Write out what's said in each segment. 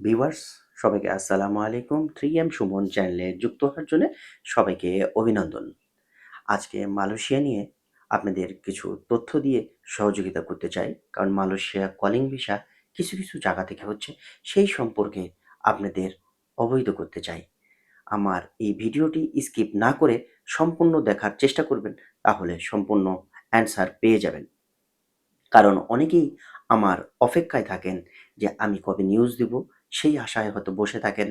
Viewers, সবাইকে আসসালামু আলাইকুম। থ্রি এম সুমন চ্যানেলে যুক্ত হওয়ার জন্য সবাইকে অভিনন্দন। আজকে মালয়েশিয়া নিয়ে আপনাদের কিছু তথ্য দিয়ে সহযোগিতা করতে চাই। কারণ মালয়েশিয়া কলিং ভিসা কিছু কিছু জায়গা থেকে হচ্ছে সেই সম্পর্কে আপনাদের অবহিত করতে চাই। আমার এই ভিডিওটি স্কিপ না করে সম্পূর্ণ দেখার চেষ্টা করবেন, তাহলে সম্পূর্ণ অ্যান্সার পেয়ে যাবেন। কারণ অনেকেই আমার অপেক্ষায় থাকেন যে আমি কবে নিউজ দিব সেই আশায় হয়তো বসে থাকেন,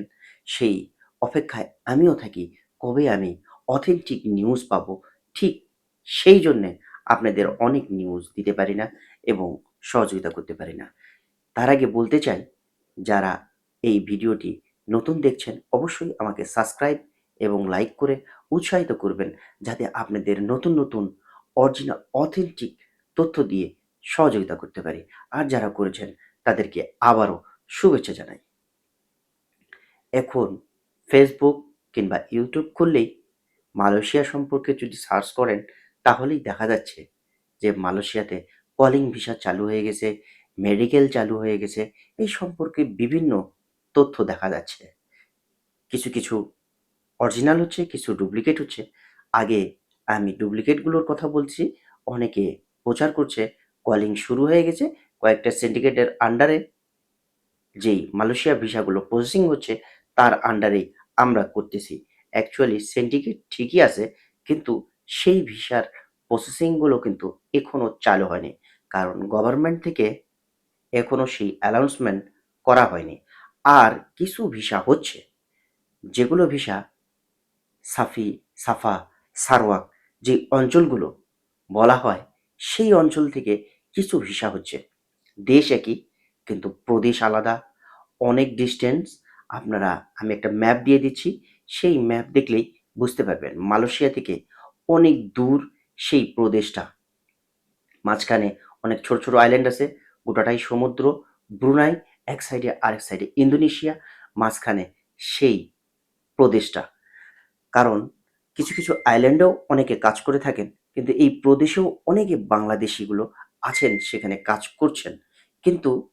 সেই অপেক্ষায় আমিও থাকি, কবে আমি অথেন্টিক নিউজ পাবো? ঠিক সেই জন্যে আপনাদের অনেক নিউজ দিতে পারি না এবং সহযোগিতা করতে পারি না। তার আগে বলতে চাই, যারা এই ভিডিওটি নতুন দেখছেন, অবশ্যই আমাকে সাবস্ক্রাইব এবং লাইক করে উৎসাহিত করবেন, যাতে আপনাদের নতুন নতুন অরিজিনাল অথেন্টিক তথ্য দিয়ে সহযোগিতা করতে পারি। আর যারা করেছেন, তাদেরকে আবারও শুভেচ্ছা জানাই। এখন ফেসবুক কিংবা ইউটিউব খুললেই মালয়েশিয়া সম্পর্কে যদি সার্চ করেন, তাহলেই দেখা যাচ্ছে যে মালয়েশিয়াতে কলিং ভিসা চালু হয়ে গেছে মেডিকেল চালু হয়ে গেছে, এই সম্পর্কে বিভিন্ন তথ্য দেখা যাচ্ছে। কিছু কিছু অরিজিনাল হচ্ছে, কিছু ডুপ্লিকেট হচ্ছে। আগে আমি ডুপ্লিকেটগুলোর কথা বলছি, অনেকে প্রচার করছে কলিং শুরু হয়ে গেছে, কয়েকটা সিন্ডিকেটের আন্ডারে যেই মালয়েশিয়া ভিসাগুলো প্রসেসিং হচ্ছে তার আন্ডারে আমরা করতেছি। অ্যাকচুয়ালি সিন্ডিকেট ঠিকই আছে, কিন্তু সেই ভিসার প্রসেসিংগুলো কিন্তু এখনও চালু হয়নি। কারণ গভর্নমেন্ট থেকে এখনও সেই অ্যানাউন্সমেন্ট করা হয়নি। আর কিছু ভিসা হচ্ছে, যেগুলো ভিসা সাফি, সাফা, সারওয়াক যে অঞ্চলগুলো বলা হয়, সেই অঞ্চল থেকে কিছু ভিসা হচ্ছে। দেশ একই, কিন্তু প্রদেশ আলাদা, অনেক ডিস্টেন্স আপনারা, আমি একটা ম্যাপ দিয়ে দিচ্ছি। সেই ম্যাপ দেখলেই বুঝতে পারবেন মালয়েশিয়া থেকে অনেক দূর সেই প্রদেশটা। মাঝখানে অনেক ছোট ছোট আইল্যান্ড আছে, গোটাটাই সমুদ্র, ব্রুনাই, এক সাইডে আরেক সাইডে ইন্দোনেশিয়া, মাঝখানে সেই প্রদেশটা। কারণ কিছু কিছু আইল্যান্ডেও অনেকে কাজ করে থাকেন, কিন্তু এই প্রদেশেও অনেকে বাংলাদেশিগুলো আছেন, সেখানে কাজ করছেন। কিন্তু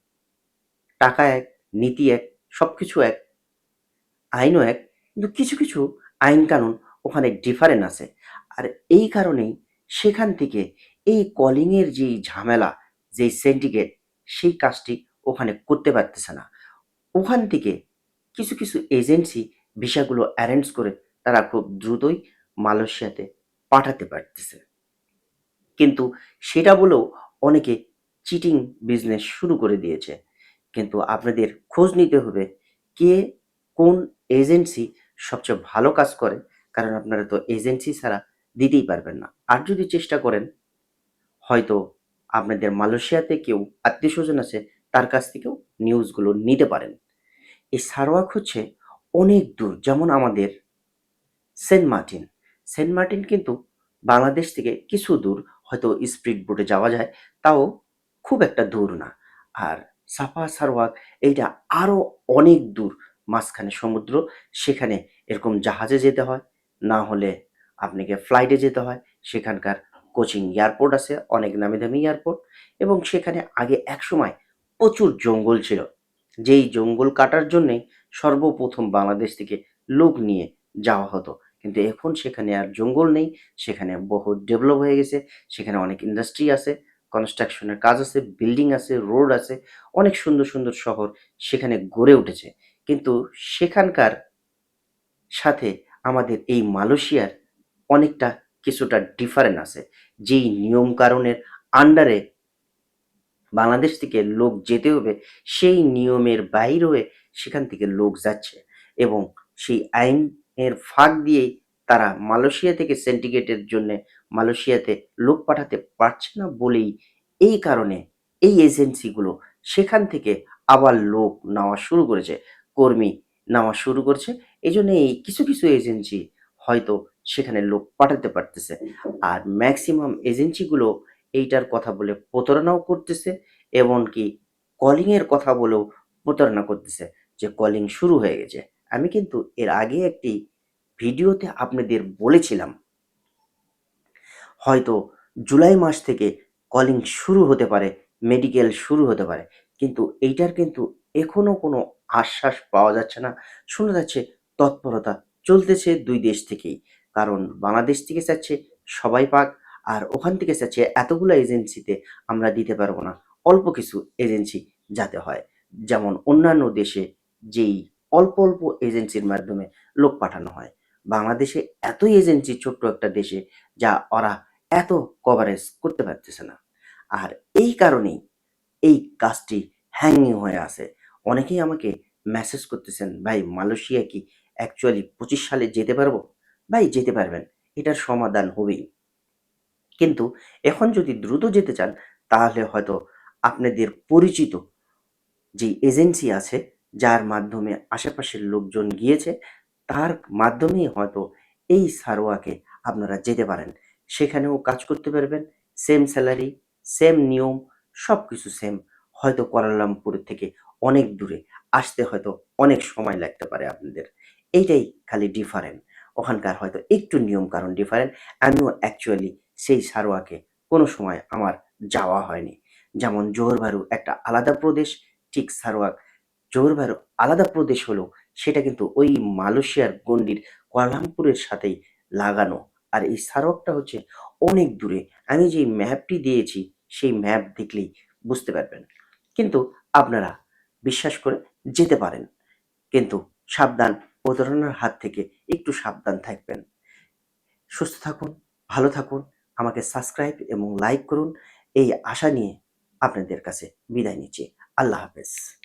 টাকা এক, নীতি এক সব কিছু এক আইনও এক, কিন্তু কিছু কিছু আইন কানুন ওখানে ডিফারেন্ট আছে। আর এই কারণেই সেখান থেকে এই কলিংয়ের যেই ঝামেলা যেই সিন্ডিকেট সেই কাজটি ওখানে করতে পারতেছে না। ওখান থেকে কিছু কিছু এজেন্সি ভিসাগুলো অ্যারেঞ্জ করে তারা খুব দ্রুতই মালয়েশিয়াতে পাঠাতে পারতেছে। কিন্তু সেটা বলেও অনেকে চিটিং বিজনেস শুরু করে দিয়েছে। কিন্তু আপনাদের খোঁজ নিতে হবে কে কোন এজেন্সি সবচেয়ে ভালো কাজ করে, কারণ আপনারা তো এজেন্সি ছাড়া দিতেই পারবেন না। আর যদি চেষ্টা করেন, হয়তো আপনাদের মালয়েশিয়াতে কেউ আত্মীয় স্বজন আছে, তার কাছ থেকেও নিউজগুলো নিতে পারেন। এই সারওয়াক হচ্ছে অনেক দূর, যেমন আমাদের সেন্ট মার্টিন। সেন্ট মার্টিন কিন্তু বাংলাদেশ থেকে কিছু দূর, হয়তো স্পিড বোটে যাওয়া যায়, তাও খুব একটা দূর না। আর সাফা সারওয়াক এইটা আরও অনেক দূর মাঝখানে সমুদ্র, সেখানে এরকম জাহাজে যেতে হয়। না হলে আপনাকে ফ্লাইটে যেতে হয়। সেখানকার কোচিং এয়ারপোর্ট আছে, অনেক নামি দামি এয়ারপোর্ট এবং সেখানে আগে এক সময় প্রচুর জঙ্গল ছিল। যেই জঙ্গল কাটার জন্যেই সর্বপ্রথম বাংলাদেশ থেকে লোক নিয়ে যাওয়া হতো। কিন্তু এখন সেখানে আর জঙ্গল নেই, সেখানে বহু ডেভেলপ হয়ে গেছে, সেখানে অনেক ইন্ডাস্ট্রি আছে কনস্ট্রাকশনের কাজ আছে বিল্ডিং আছে রোড আছে, অনেক সুন্দর সুন্দর শহর সেখানে গড়ে উঠেছে। কিন্তু সেখানকার সাথে আমাদের এই মালয়েশিয়ার অনেকটা কিছুটা ডিফারেন্ট আছে। যেই নিয়ম কারণের আন্ডারে বাংলাদেশ থেকে লোক যেতে হবে, সেই নিয়মের বাইর হয়ে সেখান থেকে লোক যাচ্ছে এবং সেই আইনের ফাঁক দিয়েই তারা মালয়েশিয়া থেকে সেন্টিগ্রেটের জন্য মালয়েশিয়াতে লোক পাঠাতে পারছে না বলেই এই কারণে এই এজেন্সিগুলো সেখান থেকে আবার লোক নেওয়া শুরু করেছে। কর্মী নেওয়া শুরু করছে। এই জন্য এই কিছু কিছু এজেন্সি হয়তো সেখানে লোক পাঠাতে পারতেছে। আর ম্যাক্সিমাম এজেন্সিগুলো এইটার কথা বলে প্রতারণাও করতেছে এমনকি কলিংয়ের কথা বলেও প্রতারণা করতেছে যে কলিং শুরু হয়ে গেছে। আমি কিন্তু এর আগে একটি ভিডিওতে আপনাদের বলেছিলাম, হয়তো জুলাই মাস থেকে কলিং শুরু হতে পারে মেডিকেল শুরু হতে পারে। কিন্তু এইটার কিন্তু এখনও কোনো আশ্বাস পাওয়া যাচ্ছে না। শোনা যাচ্ছে তৎপরতা চলতেছে দুই দেশ থেকেই। কারণ বাংলাদেশ থেকে চাচ্ছে সবাই পাক, আর ওখান থেকে চাচ্ছে এতগুলো এজেন্সিতে আমরা দিতে পারব না। অল্প কিছু এজেন্সি যাতে হয়। যেমন অন্যান্য দেশে যেই অল্প অল্প এজেন্সির মাধ্যমে লোক পাঠানো হয়। বাংলাদেশে এত এজেন্সি ছোট্ট একটা দেশে যা ওরা এত কভারেজ করতে পারতেছে না। আর এই কারণেই এই কাজটি হ্যাঙ্গিং হয়ে আছে। অনেকেই আমাকে মেসেজ করতেছেন, ভাই, মালয়েশিয়া কি অ্যাকচুয়ালি পঁচিশ সালে যেতে পারব? ভাই, যেতে পারবেন, এটার সমাধান হবেই। কিন্তু এখন যদি দ্রুত যেতে চান, তাহলে হয়তো আপনাদের পরিচিত যে এজেন্সি আছে, যার মাধ্যমে আশেপাশের লোকজন গিয়েছে, তার মাধ্যমেই হয়তো এই সারোয়াকে আপনারা যেতে পারেন। সেখানেও কাজ করতে পারবেন সেম স্যালারি সেম নিয়ম সব কিছু সেম হয়তো কোয়ালালামপুর থেকে অনেক দূরে। আসতে হয়তো অনেক সময় লাগতে পারে আপনাদের। এইটাই খালি ডিফারেন্ট ওখানকার হয়তো একটু নিয়ম কারণ ডিফারেন্ট আমিও অ্যাকচুয়ালি সেই সারোয়াকে কোনো সময় আমার যাওয়া হয়নি। যেমন জোহরবারু একটা আলাদা প্রদেশ, ঠিক সারোয়াক জোহরবারু আলাদা প্রদেশ হলেও সেটা কিন্তু ওই মালয়েশিয়ার গণ্ডির কোয়ালামপুরের সাথেই লাগানো। আর এই সারোয়াকটা হচ্ছে অনেক দূরে। আমি যে ম্যাপটি দিয়েছি, সেই ম্যাপ দেখলেই বুঝতে পারবেন। কিন্তু আপনারা বিশ্বাস করে যেতে পারেন। কিন্তু সাবধান প্রতারণার হাত থেকে একটু সাবধান থাকবেন। সুস্থ থাকুন, ভালো থাকুন, আমাকে সাবস্ক্রাইব এবং লাইক করুন। এই আশা নিয়ে আপনাদের কাছে বিদায় নিচ্ছি। আল্লাহ হাফেজ।